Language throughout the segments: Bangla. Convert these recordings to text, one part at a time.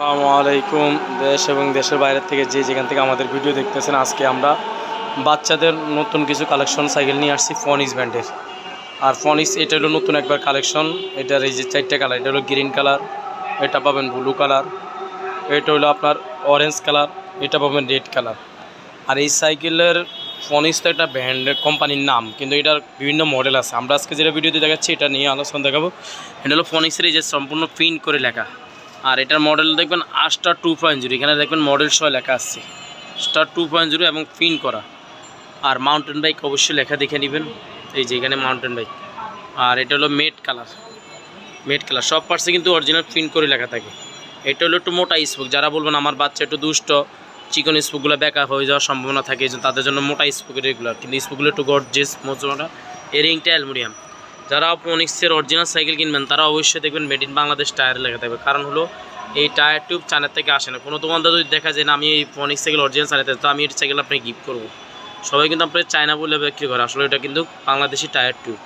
আসসালামু আলাইকুম, দেশ এবং দেশের বাইরে থেকে যে যেখান থেকে আমাদের ভিডিও দেখতেছেন, আজকে আমরা বাচ্চাদের নতুন কিছু কালেকশন সাইকেল নিয়ে আসছি ফনিস ব্র্যান্ডের আর ফনিস এটা হলো নতুন একবার কালেকশন এটার এই যে চারটে কালার এটা হলো গ্রিন কালার এটা পাবেন ব্লু কালার এটা হলো আপনার অরেঞ্জ কালার এটা পাবেন রেড কালার আর এই সাইকেলের ফনিস তো একটা ব্র্যান্ডের কোম্পানির নাম, কিন্তু এটার বিভিন্ন মডেল আছে। আমরা আজকে যেটা ভিডিওতে দেখাচ্ছি, এটা নিয়ে আলোচনা দেখাবো। এটা হলো ফনিক্সের এই যে সম্পূর্ণ প্রিন্ট করে লেখা। আর এটার মডেল দেখবেন আস্টার টু পয়েন্ট জিরো এখানে দেখবেন মডেল সহ লেখা আসছে স্টার টু পয়েন্ট জিরো এবং প্রিন্ট করা। আর মাউন্টেন বাইক অবশ্যই লেখা দেখে নেবেন। এই যে এখানে মাউন্টেন বাইক আর এটা হলো মেট কালার মেট কালার সব পার্টসে কিন্তু অরিজিনাল প্রিন্ট করে লেখা থাকে। এটা হলো একটু মোটা স্পোক যারা বলবেন আমার বাচ্চা একটু দুষ্ট, চিকন স্পোকগুলো বেকা হয়ে যাওয়ার সম্ভাবনা থাকে তাদের জন্য মোটা স্পোকের রেগুলার কিন্তু স্পোকগুলো একটু গর্জেস মোটা। এরিংটা অ্যালমোনিয়াম। যারা ফোনিক্সের অরিজিনাল সাইকেল কিনবেন, তারা অবশ্যই দেখবেন মেড ইন বাংলাদেশ টায়ার লেখা থাকবে। কারণ হলো, এই টায়ার টিউব চায়না থেকে আসে না। কোনো দোকানদার যদি দেখা যায় না, আমি এই ফোনিক্স সাইকেল অরিজিনাল চালাতে তো আমি এই সাইকেল আপনাকে গিফট করব। সবাই কিন্তু আপনার চায়না বলে বিক্রি করে। আসলে এটা কিন্তু বাংলাদেশি টায়ার টিউব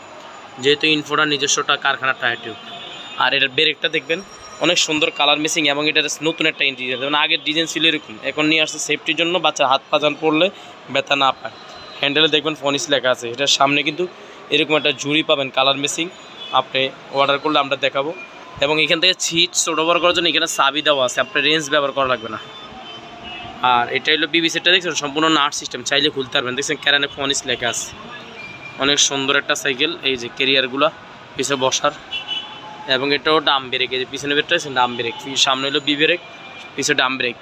যেহেতু ইনফোটার নিজস্বটা কারখানার টায়ার টিউব আর এটার ব্রেকটা দেখবেন, অনেক সুন্দর কালার মিসিং এবং এটার নতুন একটা ইন্টিরিয়ার যেমন আগের ডিজাইন ছিল এরকম। এখন নিয়ে আসছে সেফটির জন্য বাচ্চা হাত পাজান পড়লে ব্যথা না পায়। হ্যান্ডেলে দেখবেন ফোনিস লেখা আছে। এটার সামনে কিন্তু এরকম একটা জুড়ি পাবেন কালার মিসিং আপনি অর্ডার করলে আমরা দেখাবো। এবং এখান থেকে সিট ছোটো বড় করার জন্য এখানে সাবি দেওয়া আছে। আপনার রেঞ্জ ব্যবহার করা লাগবে না। আর এটা হলো বিবি সেটটা দেখছেন? সম্পূর্ণ নাট সিস্টেম চাইলে খুলতে পারবেন। দেখছেন ক্যারানে ফোনিস লেখা আছে। অনেক সুন্দর একটা সাইকেল এই যে কেরিয়ারগুলো পিছিয়ে বসার। এবং এটাও ডাম ব্রেক এই যে পিছনে আছে ডাম ব্রেক সামনে হলো বি ব্রেক পিছনে ডাম ব্রেক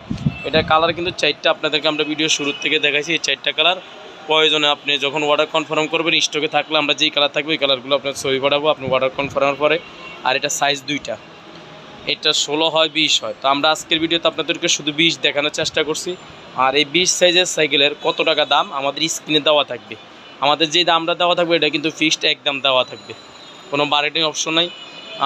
এটা কালার কিন্তু চারটা, আপনাদেরকে আমরা ভিডিও শুরুর থেকে দেখাইছি, এই চারটা কালার প্রয়োজনে আপনি যখন অর্ডার কনফার্ম করবেন স্টকে থাকলে আমরা যেই কালার থাকবে, ওই কালারগুলো আপনার ছবি পাঠাবো, আপনি অর্ডার কনফার্মের পরে। আর এটা সাইজ দুইটা। এটা ষোলো হয়, বিশ হয়। তো আমরা আজকের ভিডিওতে আপনাদেরকে শুধু বিশ দেখানোর চেষ্টা করছি। আর এই বিশ সাইজের সাইকেলের কত টাকা দাম আমাদের স্ক্রিনে দেওয়া থাকবে। আমাদের যে দামটা দেওয়া থাকবে, এটা কিন্তু ফিক্সড একদম দেওয়া থাকবে। কোনো বারেটিং অপশন নাই।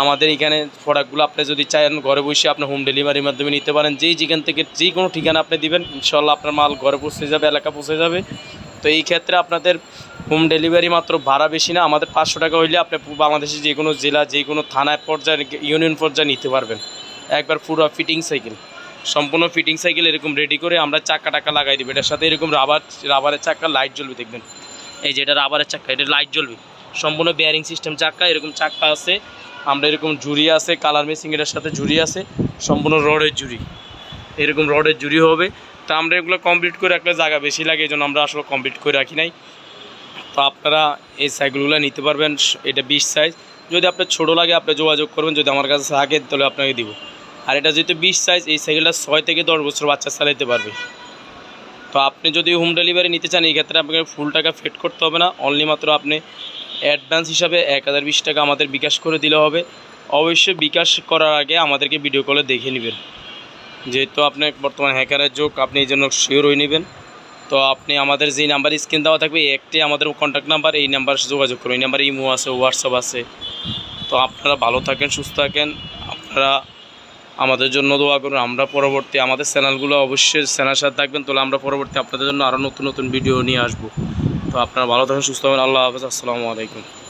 আমাদের এখানে প্রোডাক্টগুলো আপনি যদি চান, ঘরে বসে আপনি হোম ডেলিভারির মাধ্যমে নিতে পারেন। যেই যেখান থেকে যে কোনো ঠিকানা আপনি দিবেন ইনশাল্লাহ আপনার মাল ঘরে পৌঁছে যাবে, এলাকা পৌঁছে যাবে। তো এই ক্ষেত্রে আপনাদের হোম ডেলিভারি মাত্র ভাড়া বেশি না, আমাদের পাঁচশো টাকা হইলে আপনি বাংলাদেশের যে কোনো জেলা, যে কোনো থানায় পর্যায়ে ইউনিয়ন পর্যায়ে নিতে পারবেন। একবার পুরো ফিটিং সাইকেল সম্পূর্ণ ফিটিং সাইকেল এরকম রেডি করে আমরা চাক্কা টাকা লাগাই দেবো। এটার সাথে এরকম রাবার রাবারের চাকা লাইট জ্বলবে, দেখবেন। এই যে এটা রাবারের চাক্কা এটা লাইট জ্বলবে। সম্পূর্ণ বেয়ারিং সিস্টেম চাক্কা এরকম চাক্কা আছে। আমরা এরকম ঝুড়ি আছে কালার মেসিং এটার সাথে ঝুড়ি আছে। সম্পূর্ণ রডের ঝুড়ি। এরকম রডের ঝুড়ি হবে। তা আমরা এগুলো কমপ্লিট করে রাখলে জায়গা বেশি লাগে, এই জন্য আমরা আসলে কমপ্লিট করে রাখি নাই। তো আপনারা এই সাইকেলগুলো নিতে পারবেন, এটা বিশ সাইজ যদি আপনার ছোটো লাগে, আপনি যোগাযোগ করবেন, যদি আমার কাছে থাকে, তাহলে আপনাকে দিব। আর এটা যেহেতু বিশ সাইজ এই সাইকেলটা ছয় থেকে দশ বছর বাচ্চা চালাইতে পারবে। তো আপনি যদি হোম ডেলিভারি নিতে চান, এই ক্ষেত্রে আপনাকে ফুল টাকা ফেড করতে হবে না। অনলি মাত্র আপনি অ্যাডভান্স হিসাবে এক হাজার বিশ টাকা আমাদের বিকাশ করে দিলে হবে। অবশ্যই বিকাশ করার আগে আমাদেরকে ভিডিও কলে দেখে নেবেন। যেহেতু আপনার বর্তমান হ্যাকারের যুগ, আপনি এই জন্য শিওর হয়ে নেবেন। তো আপনি আমাদের যেই নাম্বার স্ক্রিন দেওয়া থাকবে একটি আমাদের কন্ট্যাক্ট নাম্বার এই নাম্বার যোগাযোগ করুন। এই নাম্বারে ইমো আছে হোয়াটসঅ্যাপ আছে। তো আপনারা ভালো থাকেন, সুস্থ থাকেন। আপনারা আমাদের জন্য দোয়া করুন। আমরা পরবর্তী আমাদের চ্যানেলগুলো অবশ্যই চ্যানেল সাথে থাকবেন। তাহলে আমরা পরবর্তী আপনাদের জন্য আরও নতুন নতুন ভিডিও নিয়ে আসব। তো আপনারা ভালো থাকেন, সুস্থ হবেন আল্লাহ হাফেজ। আসসালামু আলাইকুম।